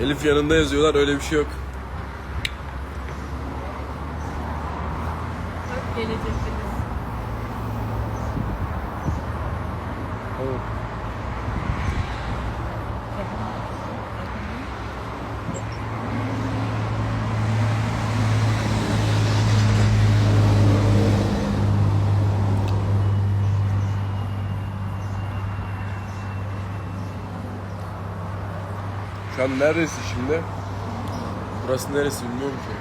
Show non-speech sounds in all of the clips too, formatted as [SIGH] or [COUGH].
Elif yanında yazıyorlar öyle bir şey yok. Bak gelecek biraz. An neresi şimdi? Burası neresi bilmiyorum ki.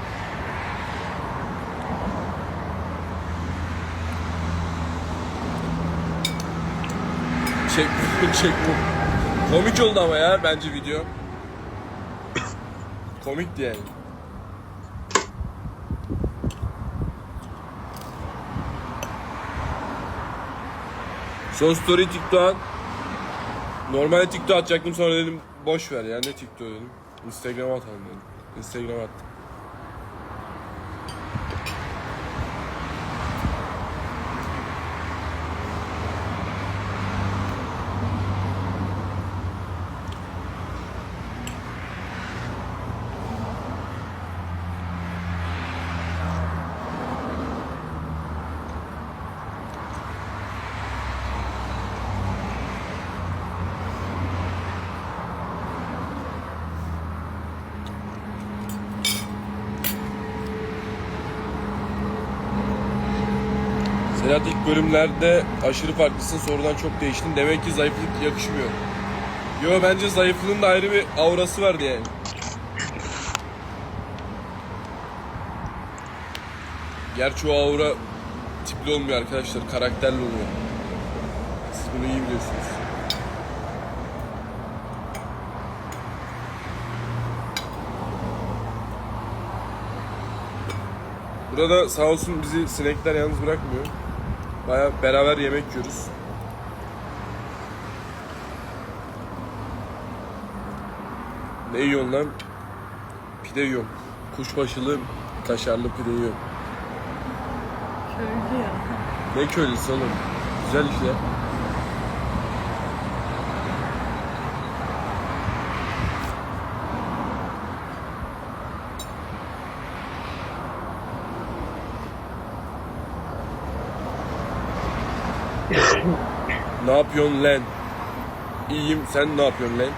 Çek, [LAUGHS] çek bu. Komik oldu ama ya bence video. [COUGHS] Komikti yani. Son story TikTok'an Normalde TikTok atacaktım sonra dedim boş ver ya ne TikTok dedim. Instagram'a atalım dedim. Instagram'a attım. Sedat ilk bölümlerde aşırı farklısın sonradan çok değiştin. Demek ki zayıflık yakışmıyor. Yo bence zayıflığın da ayrı bir aurası vardı yani. Gerçi o aura tipli olmuyor arkadaşlar, karakterli oluyor. Siz bunu iyi biliyorsunuz. Burada sağ olsun bizi sinekler yalnız bırakmıyor. Baya beraber yemek yiyoruz. Ne yiyorsun lan? Pide yiyorum. Kuşbaşılı kaşarlı pide yiyorum. Köylü ya. Ne köylüsü oğlum? Güzel işte. Ne yapıyorsun lan? İyiyim sen ne yapıyorsun lan?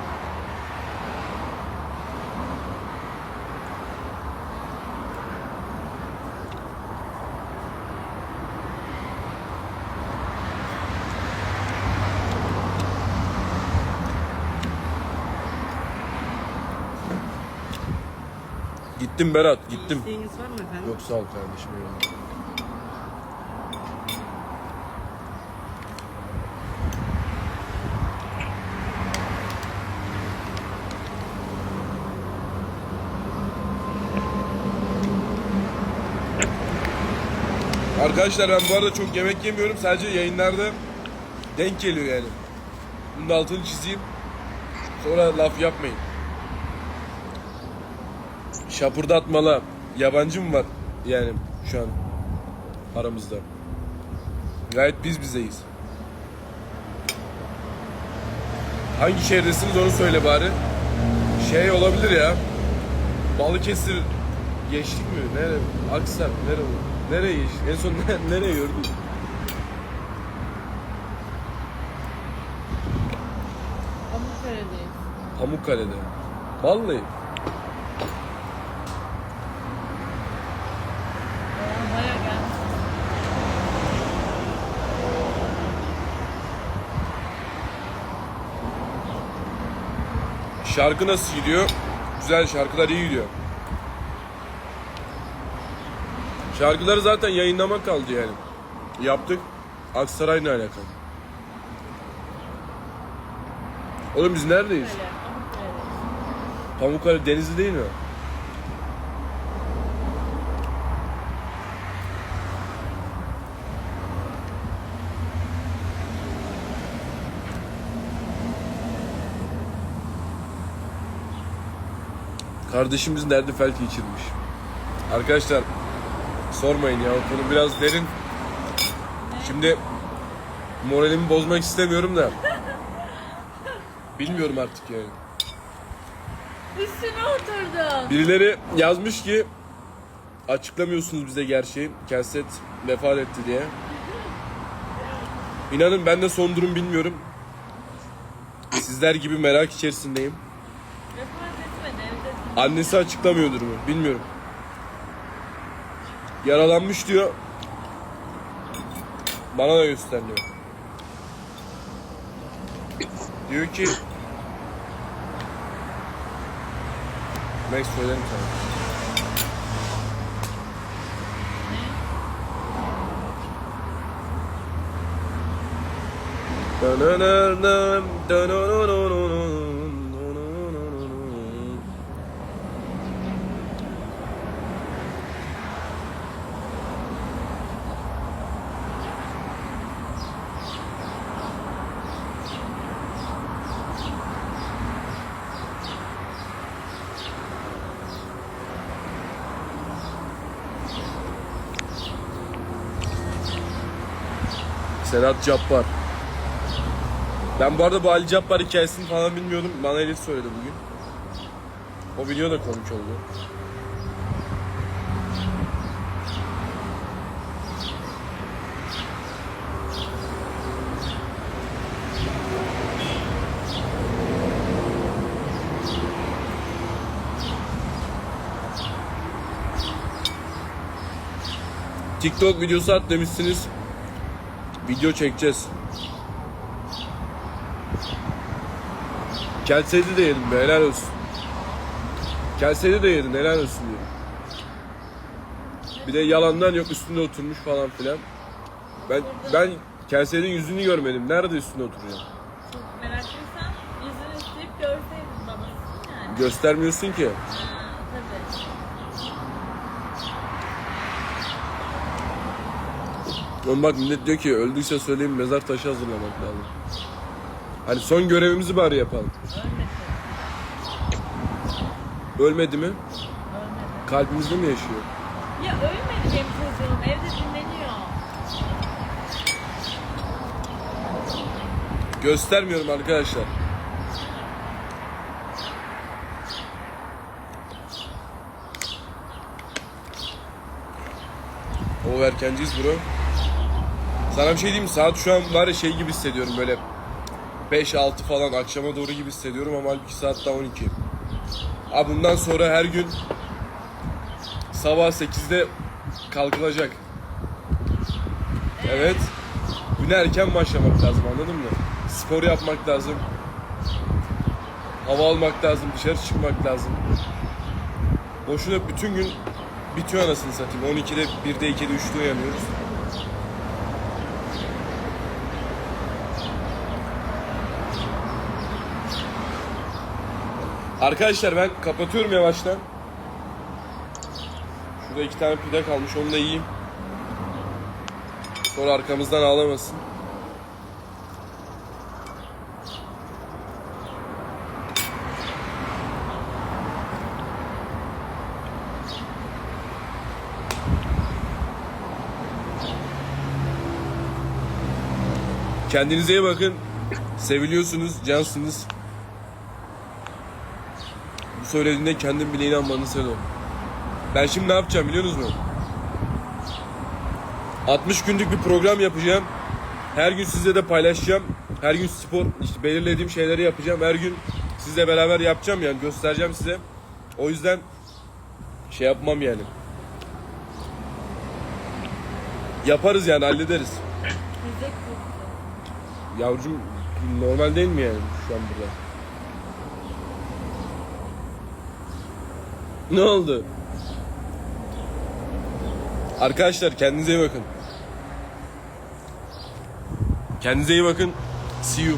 Gittim Berat gittim. İsteğiniz var mı efendim? Yok sağ ol kardeşim eyvallah. Arkadaşlar ben bu arada çok yemek yemiyorum. Sadece yayınlarda denk geliyor yani. Bunun altını çizeyim. Sonra laf yapmayın. Şapırdatmalı yabancı mı var yani şu an aramızda? Gayet biz bizeyiz. Hangi şehirdesiniz onu söyle bari. Şey olabilir ya. Balıkesir geçtik mi? Nere? Aksak nere bu? Nereye geçtik? En son ne- nereye gördün? Pamukkale'deyiz. Pamukkale'de. Vallahi. Şarkı nasıl gidiyor? Güzel şarkılar iyi gidiyor. Şarkıları zaten yayınlamak kaldı yani. Yaptık. Aksaray'la alakalı. Oğlum biz neredeyiz? Pamukkale Denizli değil mi? Kardeşimiz nerede felç geçirmiş. Arkadaşlar sormayın ya o konu biraz derin. Şimdi moralimi bozmak istemiyorum da. Bilmiyorum artık yani. Üstüne oturdum. Birileri yazmış ki açıklamıyorsunuz bize gerçeği. Kelset vefat etti diye. İnanın ben de son durum bilmiyorum. Sizler gibi merak içerisindeyim. Vefat etmedi evde. Annesi açıklamıyor durumu. Bilmiyorum. Yaralanmış diyor. Bana da göstermiyor. Diyor ki Max söylerim sana. Dönönönön, Sedat Cabbar. Ben bu arada bu Ali Cabbar hikayesini falan bilmiyordum. Bana Elif söyledi bugün. O video da komik oldu. TikTok videosu at demişsiniz. Video çekeceğiz. Kelseydi de yedim be helal olsun. Kelseydi de yedin helal olsun diyorum. Bir de yalandan yok üstünde oturmuş falan filan. Ben ben Kelsey'nin yüzünü görmedim. Nerede üstünde oturuyor? Çok meraklıysan yüzünü isteyip görseydin babasın yani. Göstermiyorsun ki. Ha, Oğlum bak millet diyor ki öldüyse söyleyin mezar taşı hazırlamak lazım. Hani son görevimizi bari yapalım. Ölmedi. Mi? Ölmedi. Kalbimizde mi yaşıyor? Ya ölmedi benim çocuğum. Evde dinleniyor. Göstermiyorum arkadaşlar. O erkenciyiz bro. Sana bir şey diyeyim? Saat şu an var ya şey gibi hissediyorum böyle 5-6 falan akşama doğru gibi hissediyorum ama halbuki saat daha 12. Abi bundan sonra her gün sabah 8'de kalkılacak. Evet. Güne erken başlamak lazım anladın mı? Spor yapmak lazım. Hava almak lazım, dışarı çıkmak lazım. Boşuna bütün gün bitiyor anasını satayım. 12'de, 1'de, 2'de, 3'te uyanıyoruz. Arkadaşlar ben kapatıyorum yavaştan. Şurada iki tane pide kalmış onu da yiyeyim. Sonra arkamızdan ağlamasın. Kendinize iyi bakın. Seviliyorsunuz, cansınız. Söylediğinde kendim bile inanmadığını söylüyorum. Ben şimdi ne yapacağım biliyor musunuz? 60 günlük bir program yapacağım. Her gün sizle de paylaşacağım. Her gün spor, işte belirlediğim şeyleri yapacağım. Her gün sizle beraber yapacağım yani göstereceğim size. O yüzden şey yapmam yani. Yaparız yani hallederiz. Yavrucuğum normal değil mi yani şu an burada? Ne oldu? Arkadaşlar kendinize iyi bakın. Kendinize iyi bakın. See you.